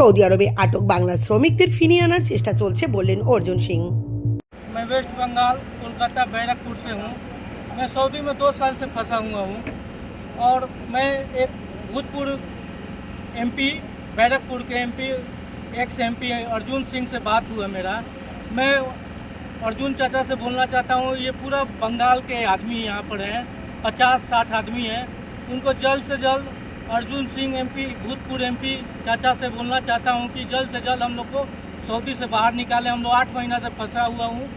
Saudi আরবে আটক বাংলা শ্রমিকদের ফিরিয়ে আনার চেষ্টা চলছে বললেন অর্জুন সিং मैं वेस्ट बंगाल कोलकाता बैरकपुर से हूँ मैं सऊदी में दो साल से फंसा हुआ हूँ और मैं एक भूतपूर्व एमपी बैरकपुर के MP ex MP Arjun Singh से बात हुआ मेरा मैं अर्जुन चाचा से बोलना चाहता हूँ ये पूरा बंगाल के आदमी यहाँ पर हैं पचास साठ आदमी हैं उनको जल्द से जल्द अर्जुन सिंह एमपी भूतपूर्व एमपी चाचा से बोलना चाहता हूँ कि जल्द से जल्द हम लोग को सऊदी से बाहर निकाले। हम लोग आठ महीना से फंसा हुआ हूँ।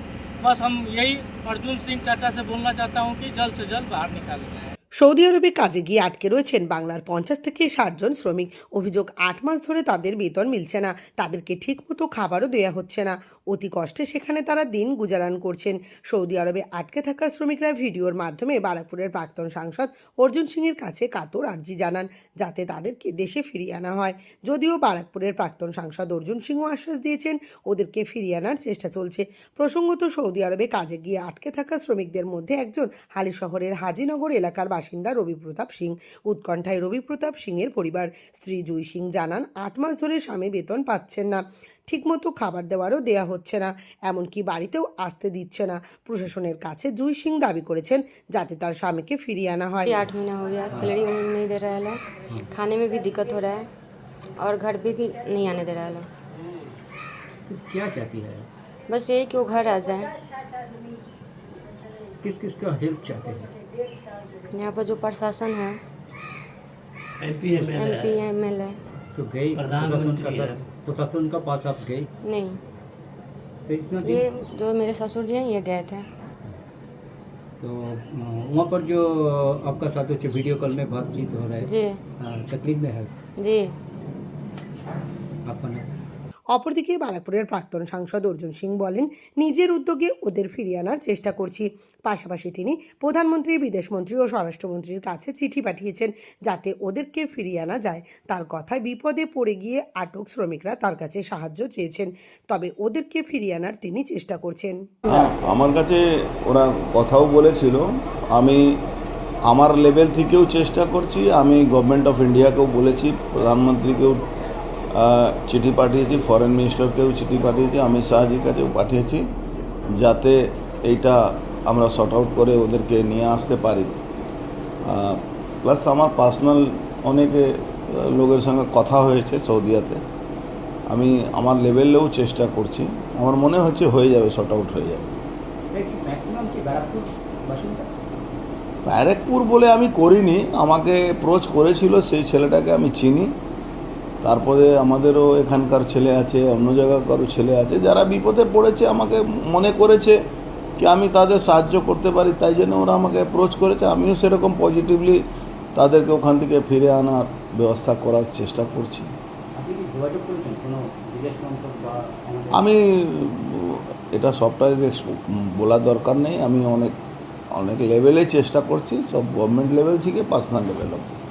बस हम यही अर्जुन सिंह चाचा से बोलना चाहता हूँ कि जल्द से जल्द बाहर निकाले সৌদি আরবে কাজে গিয়ে আটকে রয়েছেন বাংলার পঞ্চাশ থেকে ষাট জন শ্রমিক। অভিযোগ, আট মাস ধরে তাদের বেতন মিলছে না। তাদেরকে ঠিকমতো খাবারও দেওয়া হচ্ছে না। অতি কষ্টে সেখানে তারা দিন গুজারান করছেন। সৌদি আরবে আটকে থাকা শ্রমিকরা ভিডিওর মাধ্যমে বারাকপুরের প্রাক্তন সাংসদ অর্জুন সিংয়ের কাছে কাতর আর্জি জানান, যাতে তাদেরকে দেশে ফিরিয়ে আনা হয়। যদিও বারাকপুরের প্রাক্তন সাংসদ অর্জুন সিংহ আশ্বাস দিয়েছেন, ওদেরকে ফিরিয়ে আনার চেষ্টা চলছে। প্রসঙ্গত সৌদি আরবে কাজে গিয়ে আটকে থাকা শ্রমিকদের মধ্যে একজন হালি শহরের হাজিনগর এলাকার বাসিন্দা রবি প্রতাপ সিং উৎকণ্ঠায় রবি প্রতাপ সিংয়ের পরিবার স্ত্রী জুই সিং জানান আট মাস ধরে স্বামী বেতন পাচ্ছেন না ঠিকমতো খাবার দেওয়ারও দেয়া হচ্ছে না এমনকি বাড়িতেও আসতে দিচ্ছে না প্রশাসনের কাছে জুই সিং দাবি করেছেন যাতে তার স্বামীকে ফিরিয়ে আনা হয় ये आठ महीना हो गया सैलरी उन्होंने नहीं दे रहा है खाने में भी दिक्कत हो रहा है और घर पे भी नहीं आने दे रहा है तो क्या चाहती है बस यही कि वो घर आ जाए किस किस का हेल्प चाहते हैं यहाँ पर जो प्रशासन है MP M P M L A तो गई प्रशासन का पास आप गई? नहीं। तो ये जो मेरे ससुर जी हैं ये गए थे। तो वहाँ पर जो आपका साथ हो वीडियो कॉल में बातचीत हो रहा है जी। तकलीफ़ में है? जी। आपका नाम অপরদিকে বারাকপুরের প্রাক্তন সাংসদ অর্জুন সিং বলেন, নিজের উদ্যোগে ওদের ফিরিয়ে আনার চেষ্টা করছি। পাশাপাশি তিনি প্রধানমন্ত্রী, বিদেশমন্ত্রী ও স্বরাষ্ট্রমন্ত্রীর কাছে চিঠি পাঠিয়েছেন যাতে ওদেরকে ফিরিয়ে আনা যায়। তার কথায় বিপদে পড়ে গিয়ে আটক শ্রমিকরা তার কাছে সাহায্য চেয়েছেন, তবে ওদেরকে ফিরিয়ে আনার তিনি চেষ্টা করছেন। হ্যাঁ আমার কাছে ওরা কথাও বলেছিল, আমি আমার লেভেল থেকেও চেষ্টা করছি, আমি গভর্নমেন্ট অফ ইন্ডিয়াকেও বলেছি, প্রধানমন্ত্রীকেও চিঠি পাঠিয়েছি ফরেন মিনিস্টারকেও চিঠি পাঠিয়েছি আমি শাহজির কাছেও পাঠিয়েছি যাতে এইটা আমরা শর্ট আউট করে ওদেরকে নিয়ে আসতে পারি। প্লাস আমার পার্সোনাল অনেকে লোকের সঙ্গে কথা হয়েছে সৌদিয়াতে। আমি আমার লেভেলেও চেষ্টা করছি আমার মনে হচ্ছে হয়ে যাবে শর্ট আউট হয়ে যাবে। ব্যারাকপুর বলে আমি করিনি আমাকে অ্যাপ্রোচ করেছিল সেই ছেলেটাকে আমি চিনি। তারপরে আমাদেরও এখানকার ছেলে আছে অন্য জায়গার কারও ছেলে আছে যারা বিপদে পড়েছে আমাকে মনে করেছে কি আমি তাদের সাহায্য করতে পারি তাই জন্য ওরা আমাকে অ্যাপ্রোচ করেছে। আমিও সেরকম পজিটিভলি তাদেরকে ওখান থেকে ফিরে আনার ব্যবস্থা করার চেষ্টা করছি। আমি এটা সবটাকে বলার দরকার নেই। আমি অনেক অনেক লেভেলে চেষ্টা করছি সব গভর্নমেন্ট লেভেল থেকে পার্সোনাল লেভেল অব্দি